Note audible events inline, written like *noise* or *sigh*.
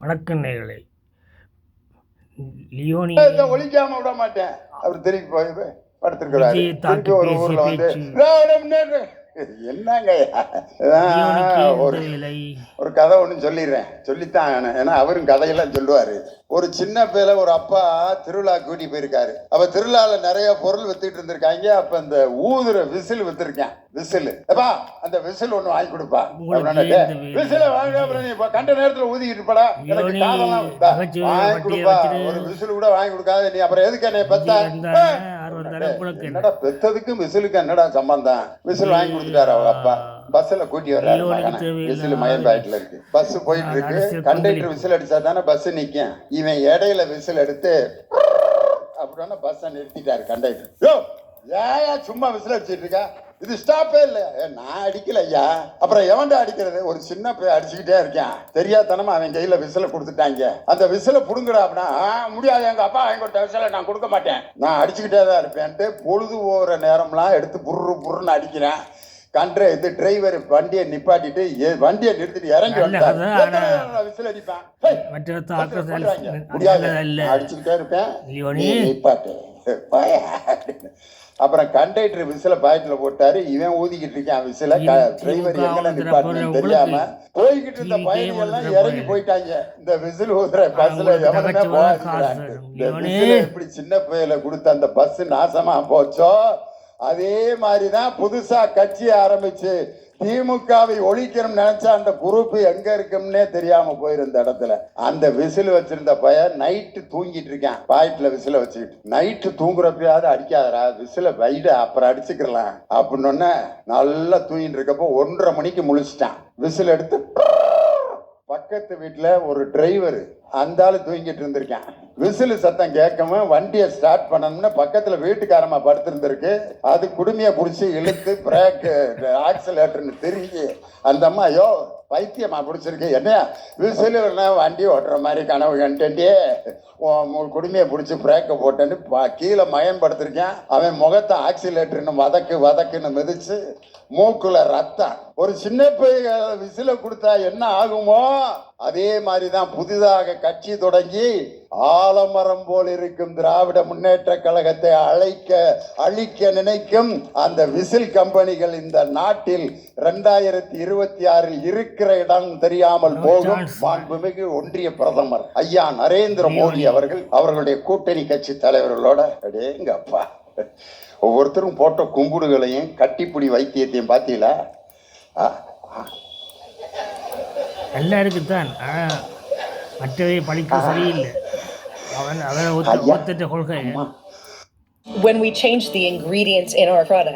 வணக்கம் நேயர்களே. லியோனி ஒழிக்காம விட மாட்டேன். அவர் திருப்பி படுத்திருக்கிறாரு என்னங்க? ஒரு ஒரு கதை ஒன்று சொல்லிடுறேன். சொல்லித்தான். ஏன்னா அவரும் கதையெல்லாம் சொல்லுவாரு. ஒரு சின்ன பிள்ளை ஒரு அப்பா திருவிழா கூட்டி போயிருக்காரு. அப்ப திருவிழால நிறைய பொருள் வித்துட்டு இருந்திருக்காங்க. அப்ப இந்த ஊதுற விசில் வித்திருக்கேன். விசில். அப்பா அந்த விசில் ஒண்ணு வாங்கி கொடுப்பா. உங்களுக்கு அப்படின்னா, இந்த "டேய், வி- விசில வாங்க அப்புறம் நீ கண்ட நேரத்துல ஊதிக்கிட்டு இருப்படா. எனக்கு. நகைச்சுவை வாங்கி கொடுப்பா. ஒரு விசில் கூட வாங்கி கொடுக்காத நீ. அப்புறம் எதுக்கு என்னை பெத்த? என்னடா பெத்ததுக்கும் விசிலுக்கு என்னடா சம்பந்தம்? விசில் வாங்கி கொடுத்துட்டாரு அவங்க அப்பா. பஸ்ல கூட்டி வர்றாரு விசில் மயம் பாக்கெட்ல இருக்கு. பஸ் போயிட்டு இருக்கு. கண்டக்டர். விசில் அடிச்சா தானே பஸ் நிக்கும். இவன் இடையில விசில் எடுத்து *laughs* அப்படின்னா பஸ்ஸை நிறுத்திட்டாரு கண்டக்டர். ஏயா சும்மா விசில் அடிச்சிட்டு இருக்கா? இது ஸ்டாப்பே இல்ல ஏ, நான் அடிக்கல ஐயா. அப்புறம் எவன்டா அடிக்கிறது? ஒரு சின்ன பையன் அடிச்சுக்கிட்டே இருக்கேன். தெரியாதனமா அவன் கையில விசில கொடுத்துட்டாங்க. அந்த விசில புடுங்குடா அப்படின்னா "ஆ, முடியாது. எங்க அப்பா கொடுத்த விசில நான் கொடுக்க மாட்டேன். நான் அடிச்சுக்கிட்டே தான் இருப்பேன்ட்டு பொழுது போகிற நேரம்லாம் எடுத்து புர்ரு புர்ருன்னு அடிக்கிறேன். கண்ட்ர இது டிரைவர் வண்டியை நிப்பாட்டிட்டு வண்டியை நிறுத்திட்டு இறங்கி விசில் அடிப்பேன்? அடிச்சுக்கிட்டே இருப்பேன். நிப்பாட்டு. அப்புறம் கண்டக்டர் விசில பாக்கெட்ல போட்டாரு. இவன் ஊதிக்கிட்டு இருக்கான் விசில. டிரைவர் எங்கன தெரியாம போய்கிட்டு இருந்த பயணிகள் எல்லாம் இறங்கி. போயிட்டாங்க. இந்த விசில் ஊதுற பஸ்ல எவனுமே வரும். இந்த. விசில எப்படி சின்ன பையில கொடுத்த அந்த பஸ் நாசமா போச்சோ? அதே மாதிரிதான் புதுசா கட்சி ஆரம்பிச்சு. திமுகவை ஒழிக்கணும் நினைச்சா அந்த குரூப் எங்க இருக்கும்னே தெரியாம போயிருந்த இடத்துல. அந்த விசில் வச்சிருந்த பையன் நைட்டு தூங்கிட்டு இருக்கான். பாயிட்ல விசில வச்சுக்கிட்டு. நைட்டு தூங்குறப்பயாவது அடிக்காதரா விசில வைட அப்புறம் அடிச்சுக்கலாம் அப்படின்னு நல்லா தூங்கிட்டு இருக்கப்போ ஒன்றரை மணிக்கு முழிச்சிட்டான். விசில் எடுத்து பக்கத்து வீட்டில் ஒரு டிரைவர் அந்த ஆள் தூங்கிட்டு இருந்திருக்கேன். விசில் சத்தம் கேட்காம வண்டியை ஸ்டார்ட் பண்ணணும்னு பக்கத்தில் வீட்டுக்காரமா படுத்திருந்திருக்கு. அது குடுமையை பிடிச்சி இழுத்து பிரேக்கு ஆக்சிலேட்டர்னு திரும்பி அந்த அம்மா ஐயோ பைத்தியமா பிடிச்சிருக்கு. என்ன? விசில் வண்டி ஓட்டுற மாதிரி கனவு கண்டே குடுமையை பிடிச்சி பிரேக்கை போட்டேன்னு பா- கீழே மயன்படுத்திருக்கேன் அவன் முகத்தை ஆக்சிலேட்டர்னு வதக்கு வதக்குன்னு மிதிச்சு மூக்குல ரத்தம். ஒரு சின்ன பைய விசில கொடுத்தா என்ன ஆகுமோ? அதே மாதிரி தான் புதிதாக கட்சி தொடங்கி ஆலமரம் போல் இருக்கும் திராவிட முன்னேற்ற கழகத்தை அழைக்க அழிக்க நினைக்கும் அந்த விசில் கம்பெனிகள் இந்த நாட்டில் ரெண்டாயிரத்தி இருபத்தி ஆறில் இருக்கிற இடம் தெரியாமல் போகும். மாண்புமிகு ஒன்றிய பிரதமர் ஐயா நரேந்திர மோடி அவர்கள் அவர்களுடைய கூட்டணி கட்சி தலைவர்களோட அடேங்கப்பா ஒவ்வொருத்தரும் போட்ட கும்பிடுகளையும் கட்டிப்பிடி வைத்தியத்தையும் பார்த்தீங்களா. நல்லா இருக்குத்தான் ஆனால் மற்றவை படிக்க சரியில்லை. When we change the ingredients in our product.